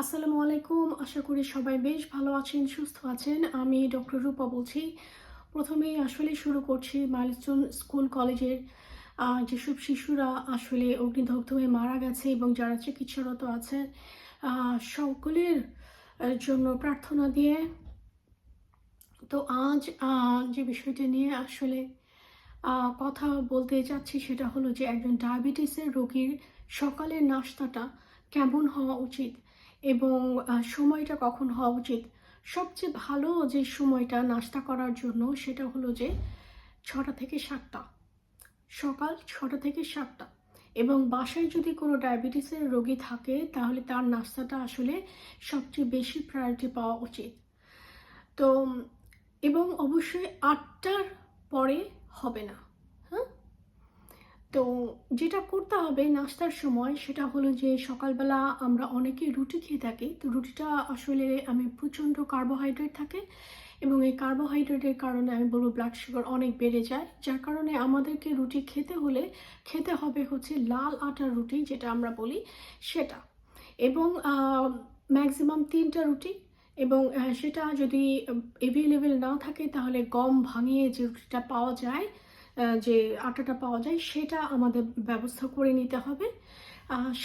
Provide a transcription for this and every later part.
আসসালামু আলাইকুম। আশা করি সবাই বেশ ভালো আছেন, সুস্থ আছেন। আমি ডক্টর রূপা বলছি। প্রথমেই আসলে শুরু করছি মাইলস্টোন স্কুল কলেজের যেসব শিশুরা আসলে অগ্নিদগ্ধ হয়ে মারা গেছে এবং যারা চিকিৎসারত আছে সকলের জন্য প্রার্থনা দিয়ে তো আজ যে বিষয়টি নিয়ে আসলে কথা বলতে চাচ্ছি সেটা হলো যে একজন ডায়াবেটিসের রোগীর সকালের নাস্তাটা কেমন হওয়া উচিত? এবং সময়টা কখন হওয়া উচিত? সবচেয়ে ভালো যে সময়টা নাস্তা করার জন্য সেটা হলো যে ছটা থেকে সাতটা। সকাল ছটা থেকে সাতটা। এবং বাসায় যদি কোনো ডায়াবেটিসের রোগী থাকে তাহলে তার নাস্তাটা আসলে সবচেয়ে বেশি প্রায়োরিটি পাওয়া উচিত। তো, এবং অবশ্যই আটটার পরে হবে না। তো যেটা করতে হবে নাস্তার সময় সেটা হলো যে সকালবেলা আমরা অনেকে রুটি খেয়ে থাকি। তো রুটিটা আসলে আমি প্রচণ্ড কার্বোহাইড্রেট থাকে এবং এই কার্বোহাইড্রেটের কারণে আমি বলব ব্লাড সুগার অনেক বেড়ে যায়। যার কারণে আমাদেরকে রুটি খেতে হলে খেতে হবে হচ্ছে লাল আটার রুটি যেটা আমরা বলি সেটা। এবং ম্যাক্সিমাম তিনটা রুটি এবং সেটা যদি এভেলেবেল না থাকে তাহলে গম ভাঙিয়ে যে রুটিটা পাওয়া যায় যে আটাটা পাওয়া যায় সেটা আমাদের ব্যবস্থা করে নিতে হবে।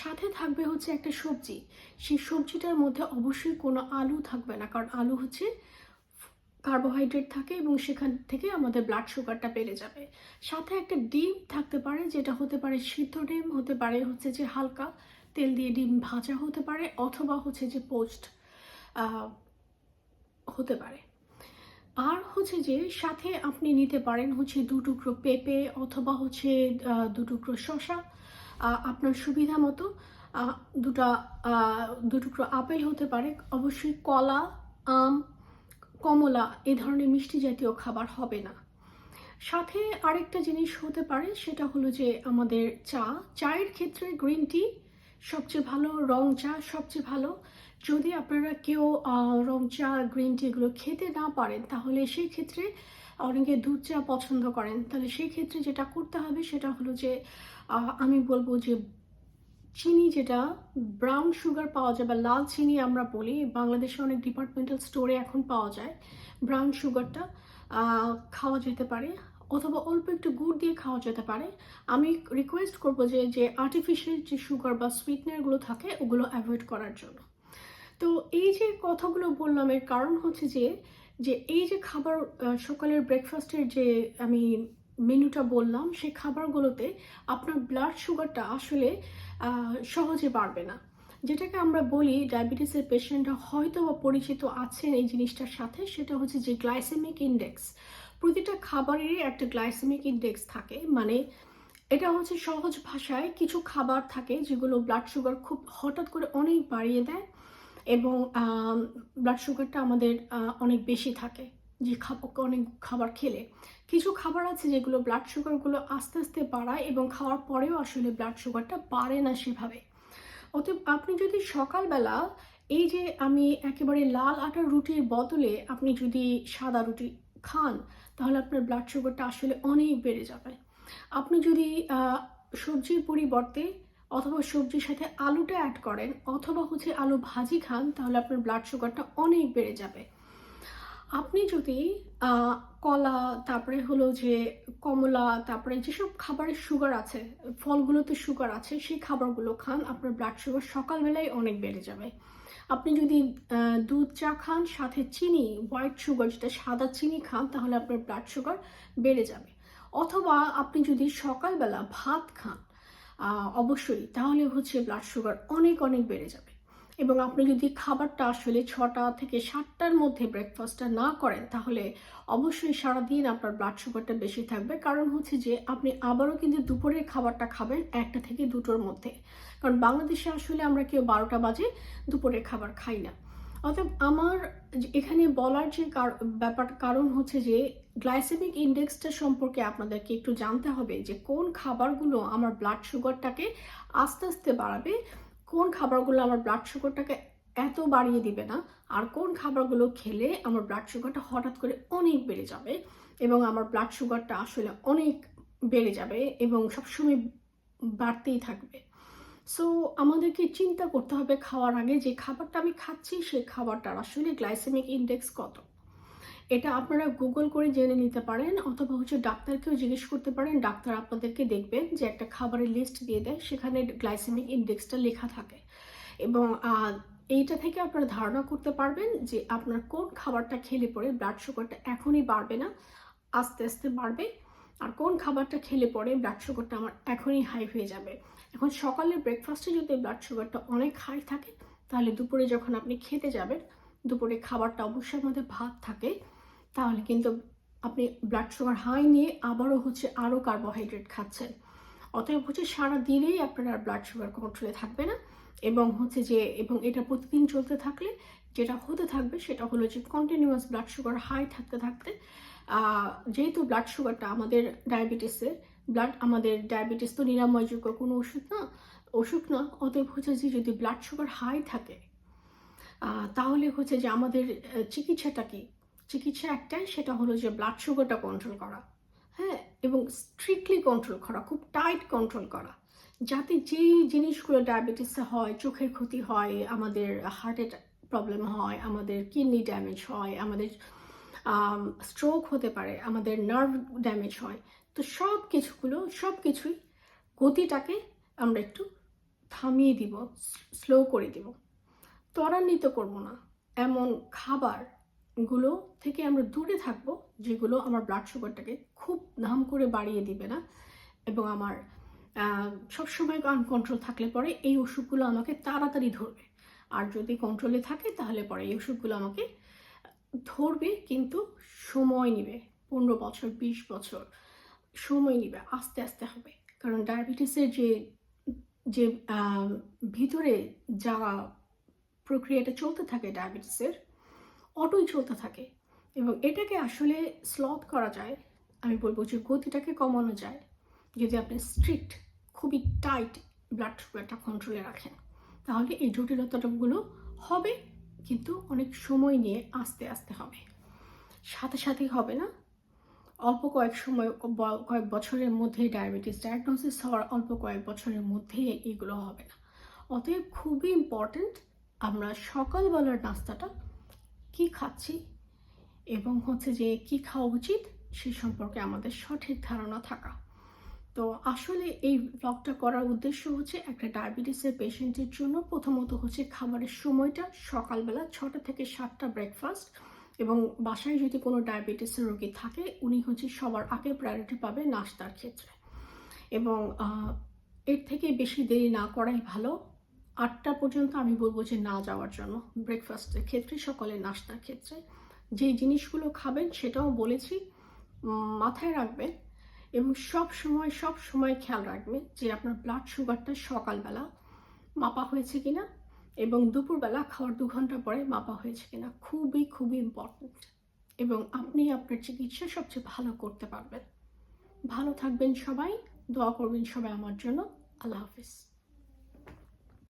সাথে থাকবে হচ্ছে একটা সবজি। সেই সবজিটার মধ্যে অবশ্যই কোনো আলু থাকবে না, কারণ আলু হচ্ছে কার্বোহাইড্রেট থাকে এবং সেখান থেকে আমাদের ব্লাড সুগারটা বেড়ে যাবে। সাথে একটা ডিম থাকতে পারে, যেটা হতে পারে সিদ্ধ ডিম, হতে পারে হচ্ছে যে হালকা তেল দিয়ে ডিম ভাজা হতে পারে, অথবা হচ্ছে যে পোস্ট হতে পারে। আর হচ্ছে যে সাথে আপনি নিতে পারেন হচ্ছে দু টুকরো পেঁপে অথবা হচ্ছে দু টুকরো আহ, আপনার সুবিধা মতো। দুটা দু টুকরো আপেল হতে পারে অবশ্যই কলা আম কমলা এ ধরনের মিষ্টি জাতীয় খাবার হবে না। সাথে আরেকটা জিনিস হতে পারে সেটা হলো যে আমাদের চা। চায়ের ক্ষেত্রে গ্রিন টি সবচেয়ে ভালো রং চা সবচেয়ে ভালো। যদি আপনারা কেউ রং চা গ্রিন টি এগুলো খেতে না পারেন, তাহলে সেই ক্ষেত্রে অনেকে দুধ চা পছন্দ করেন। তাহলে সেই ক্ষেত্রে যেটা করতে হবে সেটা হলো যে আমি বলব যে, চিনি যেটা ব্রাউন সুগার পাওয়া যায় বা লাল চিনি আমরা বলি, বাংলাদেশে অনেক ডিপার্টমেন্টাল স্টোরে এখন পাওয়া যায় ব্রাউন সুগারটা খাওয়া যেতে পারে, অথবা অল্প একটু গুড় দিয়ে খাওয়া যেতে পারে। আমি রিকোয়েস্ট করব যে যে আর্টিফিশিয়াল যে সুগার বা সুইটনারগুলো থাকে, ওগুলো অ্যাভয়েড করার জন্য। তো এই যে কথাগুলো বললাম, এর কারণ হচ্ছে যে যে এই যে খাবার সকালের ব্রেকফাস্টের যে, আমি মেনুটা বললাম সেই খাবারগুলোতে আপনার ব্লাড সুগারটা আসলে সহজে বাড়বে না। যেটাকে আমরা বলি ডায়াবেটিসের পেশেন্টরা হয়তো বা পরিচিত আছেন এই জিনিসটার সাথে, সেটা হচ্ছে যে গ্লাইসেমিক ইন্ডেক্স প্রতিটা খাবারেরই একটা গ্লাইসেমিক ইন্ডেক্স থাকে মানে এটা হচ্ছে সহজ ভাষায় কিছু খাবার থাকে যেগুলো ব্লাড সুগার খুব হঠাৎ করে অনেক বাড়িয়ে দেয় এবং ব্লাড সুগারটা আমাদের অনেক বেশি থাকে। যে খাবার অনেক খাবার খেলে। কিছু খাবার আছে যেগুলো ব্লাড সুগারগুলো আস্তে আস্তে বাড়ায় এবং খাওয়ার পরেও আসলে ব্লাড সুগারটা বাড়ে না সেভাবে। অতএব আপনি যদি সকালবেলা এই যে আমি একেবারে লাল আটার রুটির বদলে আপনি যদি সাদা রুটি খান, তাহলে আপনার ব্লাড সুগারটা আসলে অনেক বেড়ে যাবে। আপনি যদি সবজির পরিবর্তে অথবা সবজির সাথে আলুটা অ্যাড করেন, অথবা হচ্ছে আলু ভাজি খান, তাহলে আপনার ব্লাড সুগারটা অনেক বেড়ে যাবে। আপনি যদি কলা, তারপরে হলো যে কমলা, তারপরে যেসব খাবারের সুগার আছে, ফলগুলোতে সুগার আছে, সেই খাবারগুলো খান, আপনার ব্লাড সুগার সকালবেলায় অনেক বেড়ে যাবে। আপনি যদি দুধ চা খান, সাথে চিনি হোয়াইট সুগার যেটা সাদা চিনি খান, তাহলে আপনার ব্লাড সুগার বেড়ে যাবে। অথবা আপনি যদি সকালবেলা ভাত খান অবশ্যই, তাহলে হচ্ছে ব্লাড সুগার অনেক অনেক বেড়ে যাবে। এবং আপনি যদি খাবারটা আসলে ছটা থেকে সাতটার মধ্যে ব্রেকফাস্টটা না করেন, তাহলে অবশ্যই সারাদিন আপনার ব্লাড সুগারটা বেশি থাকবে। কারণ হচ্ছে যে, আপনি আবারও কিন্তু দুপুরের খাবারটা খাবেন একটা থেকে দুটোর মধ্যে। কারণ বাংলাদেশে আসলে আমরা কেউ বারোটা বাজে দুপুরের খাবার খাই না। অর্থাৎ আমার এখানে বলার যে ব্যাপার, কারণ হচ্ছে যে গ্লাইসেমিক ইন্ডেক্সটা সম্পর্কে আপনাদেরকে একটু জানতে হবে যে কোন খাবারগুলো আমার ব্লাড সুগারটাকে আস্তে আস্তে বাড়াবে, কোন খাবারগুলো আমার ব্লাড সুগারটাকে এত বাড়িয়ে দিবে না, আর কোন খাবারগুলো খেলে আমার ব্লাড সুগারটা হঠাৎ করে অনেক বেড়ে যাবে এবং আমার ব্লাড সুগারটা আসলে অনেক বেড়ে যাবে এবং সবসময় বাড়তেই থাকবে। সো আমাদেরকে চিন্তা করতে হবে খাওয়ার আগে যে খাবারটা আমি খাচ্ছি সেই খাবারটার আসলে গ্লাইসেমিক ইন্ডেক্স কত। এটা আপনারা গুগল করে জেনে নিতে পারেন অথবা হচ্ছে ডাক্তারকেও জিজ্ঞেস করতে পারেন। ডাক্তার আপনাদেরকে দেখবেন যে একটা খাবারের লিস্ট দিয়ে দেয়, সেখানে গ্লাইসেমিক ইন্ডেক্সটা লেখা থাকে। এবং এইটা থেকে আপনারা ধারণা করতে পারবেন যে আপনার কোন খাবারটা খেলে পরে ব্লাড সুগারটা এখনই বাড়বে না, আস্তে আস্তে বাড়বে। আর কোন খাবারটা খেলে পরে ব্লাড সুগারটা আমার এখনই হাই হয়ে যাবে? এখন সকালের ব্রেকফাস্টে যদি ব্লাড সুগারটা অনেক হাই থাকে, তাহলে দুপুরে যখন আপনি খেতে যাবেন, দুপুরে খাবারটা অবশ্যই আমাদের ভাত থাকে। তাহলে কিন্তু আপনি ব্লাড সুগার হাই নিয়ে আবারও হচ্ছে আরও কার্বোহাইড্রেট খাচ্ছেন। অতএব হচ্ছে সারা দিনেই আপনার আর ব্লাড সুগার কন্ট্রোলে থাকবে না। এবং হচ্ছে যে, এবং এটা প্রতিদিন চলতে থাকলে যেটা হতে থাকবে সেটা হলো যে কন্টিনিউয়াস ব্লাড সুগার হাই থাকতে থাকতে যেহেতু ব্লাড সুগারটা আমাদের ডায়াবেটিসের ব্লাড আমাদের ডায়াবেটিস তো নিরাময়যোগ্য কোনো ওষুধ না অসুখ না, অতএব হচ্ছে যে যদি ব্লাড সুগার হাই থাকে তাহলে হচ্ছে যে আমাদের চিকিৎসাটা কি? চিকিৎসা একটাই, সেটা হলো যে ব্লাড সুগারটা কন্ট্রোল করা। হ্যাঁ এবং স্ট্রিক্টলি কন্ট্রোল করা, খুব টাইট কন্ট্রোল করা, যাতে যেই জিনিসগুলো ডায়াবেটিসে হয়, চোখের ক্ষতি হয়, আমাদের হার্টের প্রবলেম হয়, আমাদের কিডনি ড্যামেজ হয়, আমাদের স্ট্রোক হতে পারে, আমাদের নার্ভ ড্যামেজ হয়, তো সব কিছুগুলো সব কিছুই গতিটাকে আমরা একটু থামিয়ে দিব স্লো করে দিব। ত্বরান্বিত করব না। এমন খাবারগুলো থেকে আমরা দূরে থাকব, যেগুলো আমার ব্লাড সুগারটাকে খুব ধাম করে বাড়িয়ে দিবে না এবং আমার সবসময় আনকন্ট্রোল থাকলে পরে এই ওষুধগুলো আমাকে তাড়াতাড়ি ধরবে। আর যদি কন্ট্রোলে থাকে, তাহলে পরে এই ওষুধগুলো আমাকে ধরবে, কিন্তু সময় নেবে। পনেরো বছর, বিশ বছর সময় নেবে, আস্তে আস্তে হবে। কারণ ডায়াবেটিসের যে যে ভিতরে যা প্রক্রিয়াটা চলতে থাকে ডায়াবেটিসের অটোই চলতে থাকে। এবং এটাকে আসলে স্লথ করা যায়, আমি বলব যে গতিটাকে কমানো যায়, যদি আপনি স্ট্রিক্ট খুবই টাইট ব্লাড সুগারটা কন্ট্রোলে রাখেন। তাহলে এই জটিলতাগুলো হবে, কিন্তু অনেক সময় নিয়ে আস্তে আস্তে হবে। সাথে সাথেই হবে না? অল্প কয়েক সময় কয়েক বছরের মধ্যে ডায়াবেটিস ডায়াগনোসিস হওয়ার অল্প কয়েক বছরের মধ্যে এগুলো হবে না। অতএব খুবই ইম্পর্ট্যান্ট আমরা সকালবেলার নাস্তাটা কি খাচ্ছি এবং হচ্ছে যে কি খাওয়া উচিত সে সম্পর্কে আমাদের সঠিক ধারণা থাকা। তো আসলে এই ব্লগটা করার উদ্দেশ্য হচ্ছে একটা ডায়াবেটিসের পেশেন্টের জন্য। প্রথমত হচ্ছে খাবারের সময়টা সকালবেলা ছটা থেকে সাতটা ব্রেকফাস্ট এবং বাসায় যদি কোনো ডায়াবেটিসের রোগী থাকে, উনি হচ্ছে সবার আগে প্রায়োরিটি পাবে নাস্তার ক্ষেত্রে। এবং এর থেকে বেশি দেরি না করাই ভালো। আটটা পর্যন্ত আমি বলব যে না যাওয়ার জন্য ব্রেকফাস্টের ক্ষেত্রে, সকালে নাস্তার ক্ষেত্রে। যে জিনিসগুলো খাবেন সেটাও বলেছি। মাথায় রাখবেন এবং সব সময় সব সময় খেয়াল রাখবেন যে আপনার ব্লাড সুগারটা সকালবেলা মাপা হয়েছে কিনা এবং দুপুরবেলা খাওয়ার দু ঘণ্টা পরে মাপা হয়েছে কিনা খুবই খুবই ইম্পর্ট্যান্ট এবং আপনি আপনার চিকিৎসা সবচেয়ে ভালো করতে পারবেন। ভালো থাকবেন সবাই, দোয়া করবেন সবাই আমার জন্য। আল্লাহ হাফিজ।